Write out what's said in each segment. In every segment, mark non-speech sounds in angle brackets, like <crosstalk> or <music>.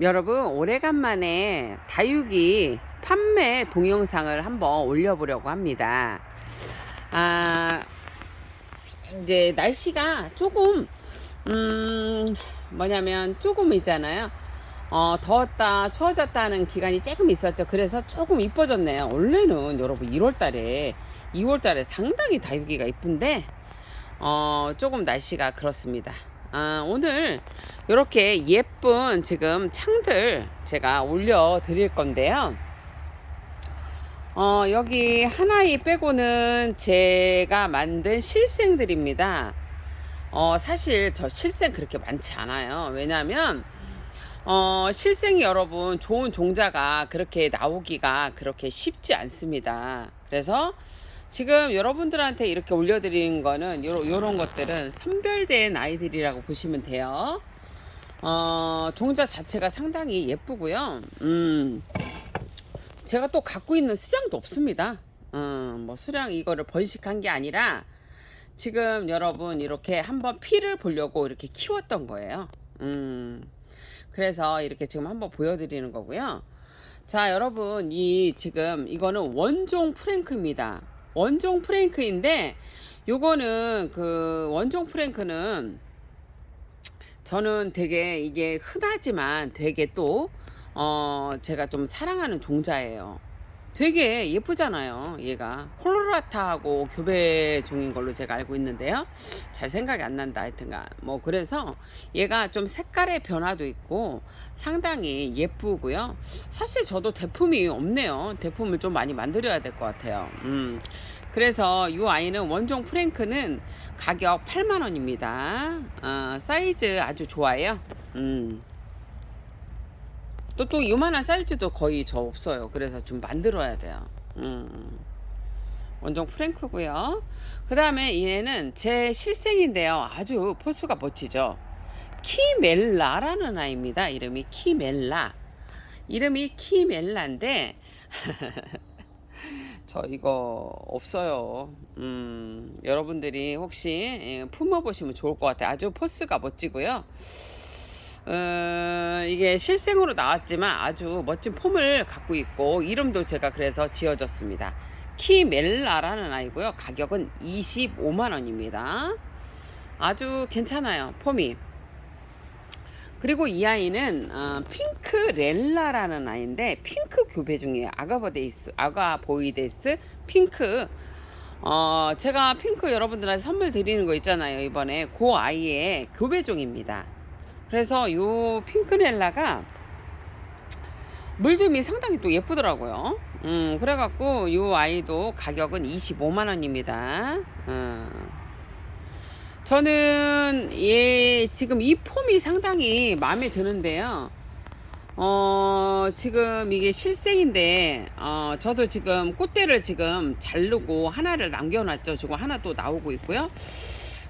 여러분 오래간만에 다육이 판매 동영상을 한번 올려보려고 합니다. 아 이제 날씨가 조금 음 뭐냐면 조금 있잖아요. 어 더웠다 추워졌다 하는 기간이 조금 있었죠. 그래서 조금 이뻐졌네요. 원래는 여러분 1월 달에 2월 달에 상당히 다육이가 이쁜데 어 조금 날씨가 그렇습니다. 아, 오늘 이렇게 예쁜 지금 창들 제가 올려 드릴 건데요. 어, 여기 하나이 빼고는 제가 만든 실생들입니다. 어, 사실 저 실생 그렇게 많지 않아요. 왜냐면, 어, 실생이 여러분 좋은 종자가 그렇게 나오기가 그렇게 쉽지 않습니다. 그래서 지금 여러분들한테 이렇게 올려드리는 거는 요런, 요런 것들은 선별된 아이들이라고 보시면 돼요. 어, 종자 자체가 상당히 예쁘고요. 음, 제가 또 갖고 있는 수량도 없습니다. 어, 뭐 수량 이거를 번식한 게 아니라 지금 여러분 이렇게 한번 피를 보려고 이렇게 키웠던 거예요. 음, 그래서 이렇게 지금 한번 보여드리는 거고요. 자, 여러분 이 지금 이거는 원종 프랭크입니다. 원종 프랭크인데 요거는 그 원종 프랭크는 저는 되게 이게 흔하지만 되게 또 어 제가 좀 사랑하는 종자예요. 되게 예쁘잖아요. 얘가 콜로라타하고 교배 종인 걸로 제가 알고 있는데요. 잘 생각이 안 난다. 하여튼간 뭐 그래서 얘가 좀 색깔의 변화도 있고 상당히 예쁘고요. 사실 저도 대품이 없네요. 대품을 좀 많이 만들어야 될 것 같아요. 음. 그래서 이 아이는 원종 프랭크는 가격 8만 원입니다. 어, 사이즈 아주 좋아요. 음. 또, 또 요만한 사이즈도 거의 저 없어요. 그래서 좀 만들어야 돼요. 음. 원종 프랭크고요. 그 다음에 얘는 제 실생인데요. 아주 포스가 멋지죠. 키멜라라는 아이입니다. 이름이 키멜라. 이름이 키멜라인데 <laughs> 저 이거 없어요. 음, 여러분들이 혹시 예, 품어보시면 좋을 것 같아요. 아주 포스가 멋지고요. 어, 이게 실생으로 나왔지만 아주 멋진 폼을 갖고 있고 이름도 제가 그래서 지어졌습니다. 키멜라라는 아이고요. 가격은 25만 원입니다. 아주 괜찮아요. 폼이. 그리고 이 아이는 어, 핑크 렐라라는 아이인데 핑크 교배 중에 아가버데이스, 아가보이데스 핑크. 어, 제가 핑크 여러분들한테 선물 드리는 거 있잖아요. 이번에 그 아이의 교배종입니다. 그래서 요 핑크렐라가 물듬이 상당히 또 예쁘더라고요. 음, 그래갖고 요 아이도 가격은 25만 원입니다. 음. 저는 얘 지금 이 폼이 상당히 마음에 드는데요. 어, 지금 이게 실생인데, 어, 저도 지금 꽃대를 지금 자르고 하나를 남겨놨죠. 지금 하나 또 나오고 있고요.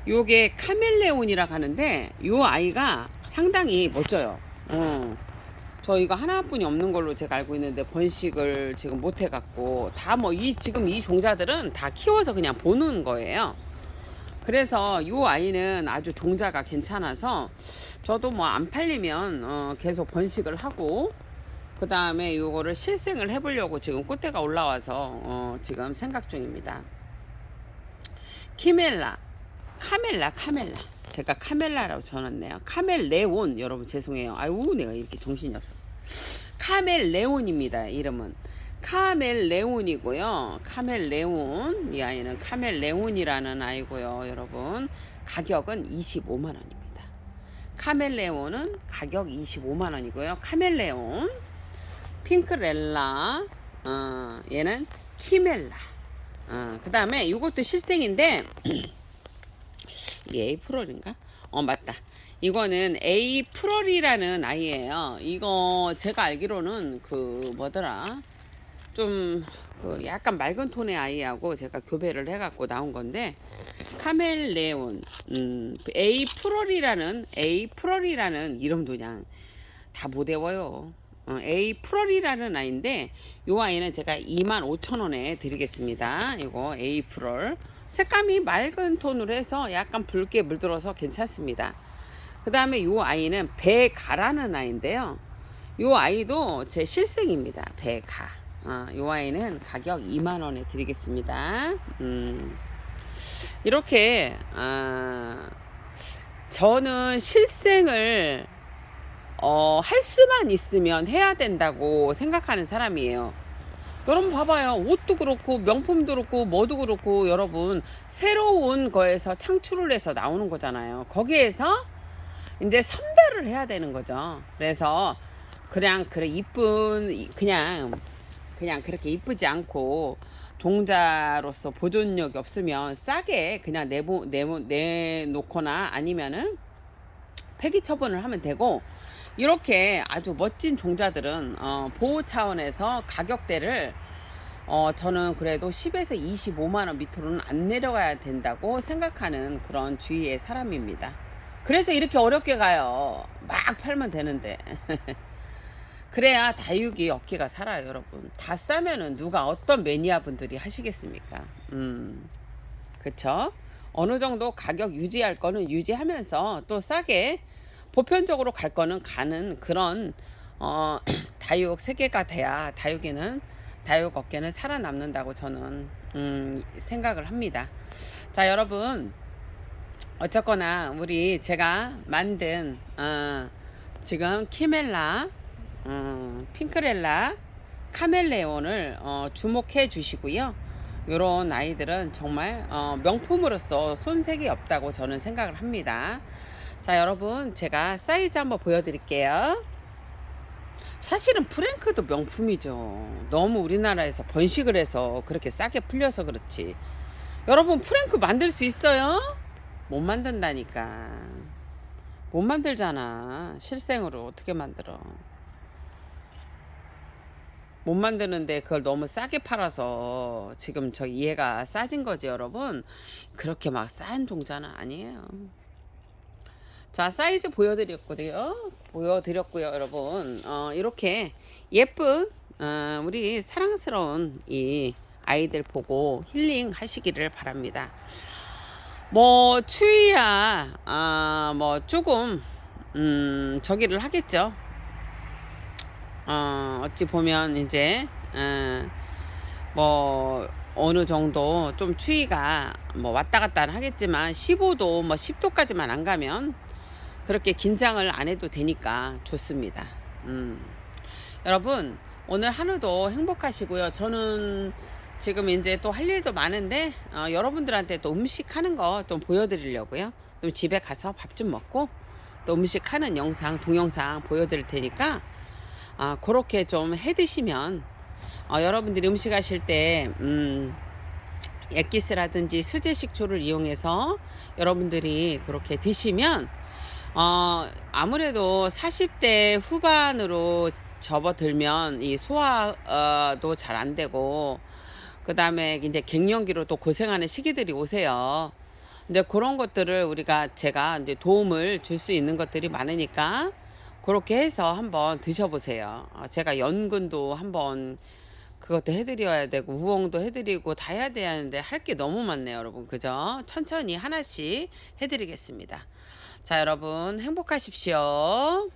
요게 카멜레온이라 하는데, 요 아이가 상당히 멋져요. 어. 저 이거 하나뿐이 없는 걸로 제가 알고 있는데 번식을 지금 못 해갖고 다 뭐 이 지금 이 종자들은 다 키워서 그냥 보는 거예요. 그래서 이 아이는 아주 종자가 괜찮아서 저도 뭐 안 팔리면 어 계속 번식을 하고 그 다음에 요거를 실생을 해보려고 지금 꽃대가 올라와서 어 지금 생각 중입니다. 키멜라, 카멜라, 카멜라. 제가 카멜라라고 전했네요. 카멜레온 여러분 죄송해요. 아유 내가 이렇게 정신이 없어. 카멜레온입니다. 이름은 카멜레온이고요. 카멜레온 이 아이는 카멜레온이라는 아이고요. 여러분 가격은 25만 원입니다. 카멜레온은 가격 25만 원이고요. 카멜레온 핑크렐라 어, 얘는 키멜라 어, 그 다음에 이것도 실생인데 <clears throat> 이게 에이프럴인가? 어 맞다. 이거는 에이프럴이라는 아이예요. 이거 제가 알기로는 그 뭐더라? 좀 그 약간 맑은 톤의 아이하고 제가 교배를 해갖고 나온 건데 카멜레온, 음, 에이프럴이라는 에이프럴이라는 이름도 그냥 다 못 외워요. 어, 에이프럴이라는 아이인데 요 아이는 제가 25,000원에 드리겠습니다. 이거 에이프럴. 색감이 맑은 톤으로 해서 약간 붉게 물들어서 괜찮습니다. 그 다음에 이 아이는 배가라는 아이인데요. 요 아이도 제 실생입니다. 배가. 어, 요 아이는 가격 2만 원에 드리겠습니다. 음, 이렇게 아, 저는 실생을 어, 할 수만 있으면 해야 된다고 생각하는 사람이에요. 여러분 봐봐요. 옷도 그렇고 명품도 그렇고 뭐도 그렇고 여러분 새로운 거에서 창출을 해서 나오는 거잖아요. 거기에서 이제 선별을 해야 되는 거죠. 그래서 그냥 그래 이쁜 그냥 그냥 그렇게 이쁘지 않고 종자로서 보존력이 없으면 싸게 그냥 내보 내모 내놓거나 아니면은 폐기 처분을 하면 되고 이렇게 아주 멋진 종자들은 어, 보호 차원에서 가격대를 어, 저는 그래도 10에서 25만 원 밑으로는 안 내려가야 된다고 생각하는 그런 주의의 사람입니다. 그래서 이렇게 어렵게 가요. 막 팔면 되는데. <laughs> 그래야 다육이 어깨가 살아요, 여러분. 다 싸면은 누가 어떤 매니아 분들이 하시겠습니까? 음, 그쵸? 어느 정도 가격 유지할 거는 유지하면서 또 싸게 보편적으로 갈 거는 가는 그런 어, <clears throat> 다육 세계가 돼야 다육이는 다육 업계는 살아남는다고 저는 음, 생각을 합니다. 자, 여러분 어쨌거나 우리 제가 만든 어, 지금 키멜라, 어, 핑크렐라, 카멜레온을 어, 주목해 주시고요. 요런 아이들은 정말 어, 명품으로서 손색이 없다고 저는 생각을 합니다. 자, 여러분 제가 사이즈 한번 보여드릴게요. 사실은 프랭크도 명품이죠. 너무 우리나라에서 번식을 해서 그렇게 싸게 풀려서 그렇지. 여러분 프랭크 만들 수 있어요? 못 만든다니까. 못 만들잖아. 실생으로 어떻게 만들어? 못 만드는데 그걸 너무 싸게 팔아서 지금 저 이해가 싸진 거지 여러분. 그렇게 막 싼 종자는 아니에요. 자 사이즈 보여드렸고요. 보여드렸고요 여러분. 어, 이렇게 예쁜 어, 우리 사랑스러운 이 아이들 보고 힐링 하시기를 바랍니다. 뭐 추위야 아, 뭐 조금 음, 저기를 하겠죠. 어, 어찌 보면 이제 어, 뭐 어느 정도 좀 추위가 뭐 왔다 갔다 하겠지만 15도 뭐 10도까지만 안 가면 그렇게 긴장을 안 해도 되니까 좋습니다. 음. 여러분, 오늘 하루도 행복하시고요. 저는 지금 이제 또 할 일도 많은데, 어, 여러분들한테 또 음식 하는 거 좀 보여드리려고요. 또 집에 가서 밥 좀 먹고, 또 음식 하는 영상, 동영상 보여드릴 테니까, 아, 그렇게 좀 해 드시면, 어, 여러분들이 음식 하실 때, 음, 액기스라든지 수제 식초를 이용해서 여러분들이 그렇게 드시면 어, 아무래도 40대 후반으로 접어들면 이 소화도 잘 안 되고 그 다음에 이제 갱년기로 또 고생하는 시기들이 오세요. 근데 그런 것들을 우리가 제가 이제 도움을 줄 수 있는 것들이 많으니까 그렇게 해서 한번 드셔보세요. 어, 제가 연근도 한번 그것도 해드려야 되고 우엉도 해드리고 다 해야 되는데 할 게 너무 많네요, 여러분. 그죠? 천천히 하나씩 해드리겠습니다. 자, 여러분 행복하십시오.